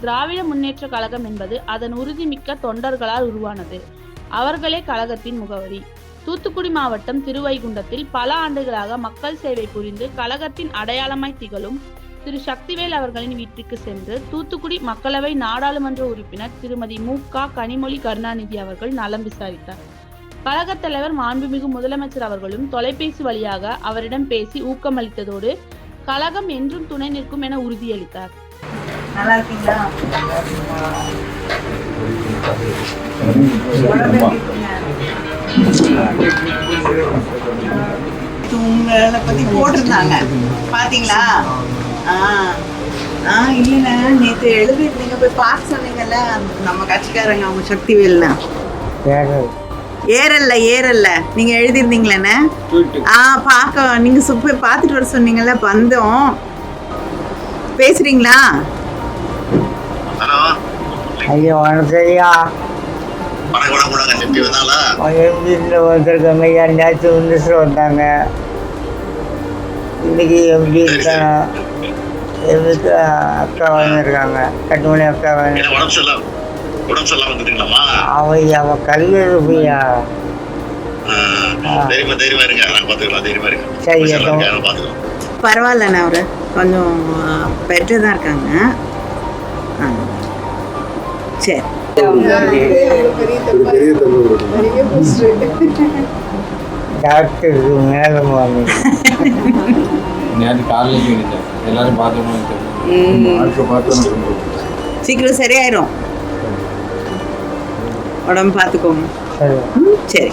திராவிட முன்னேற்ற கழகம் என்பது அதன் உறுதிமிக்க தொண்டர்களால் உருவானது. அவர்களே கழகத்தின் முகவரி. தூத்துக்குடி மாவட்டம் திருவைகுண்டத்தில் பல ஆண்டுகளாக மக்கள் சேவை புரிந்து கழகத்தின் அடையாளமாய் திகழும் திரு. சக்திவேல் அவர்களின் வீட்டுக்கு சென்று தூத்துக்குடி மக்களவை நாடாளுமன்ற உறுப்பினர் திருமதி மு. க. கனிமொழி கருணாநிதி அவர்கள் நலம் விசாரித்தார். கழகத் தலைவர் மாண்புமிகு முதலமைச்சர் அவர்களும் தொலைபேசி வழியாக அவரிடம் பேசி ஊக்கமளித்ததோடு கழகம் என்றும் துணை நிற்கும் என உறுதியளித்தார். நல்லா இருக்கீங்களா? உங்களை பத்தி போட்டிருந்தாங்க. பாத்தீங்களா? ஆஹ் ஆஹ் இல்லைண்ணே நேற்று எழுதிருந்தீங்க போய் பார்க்க சொன்னீங்கல்ல நம்ம கட்சிக்காரங்க அவங்க சக்தி வேல்னா. ஏறல்ல ஏறல்ல. நீங்க எழுதிருந்தீங்களேண்ணே ஆ பார்க்க நீங்க சு- பார்த்துட்டு வர சொன்னீங்கல்ல வந்தோம் பேசுறீங்களா? ஹலோ. ஐயோ வணக்கம்யா வணக்கம் வணக்கம் வணக்கம். எப்படி வந்தாங்களா எம்ஜியில் வந்திருக்காங்க ஐயா நேற்று வந்து வந்தாங்க. இன்னைக்கு எம்ஜி இருக்காங்க? எங்களுக்கு அக்கா வந்திருக்காங்க அக்கா உடம்பு சரியில்லாம வந்துட்டீங்களாம்மா? அவன் அவன் கல் இருப்பியா பரவாயில்லண்ணே அவரு. கொஞ்சம் பெட்டர் தான் இருக்காங்க. ஆ. சரி. டாக்டருக்கு மேலே வாங்க. எல்லாரும் சீக்கிரம் சரியாயிரும். உடம்பு பார்த்துக்கோங்க சரி. ம், சரி.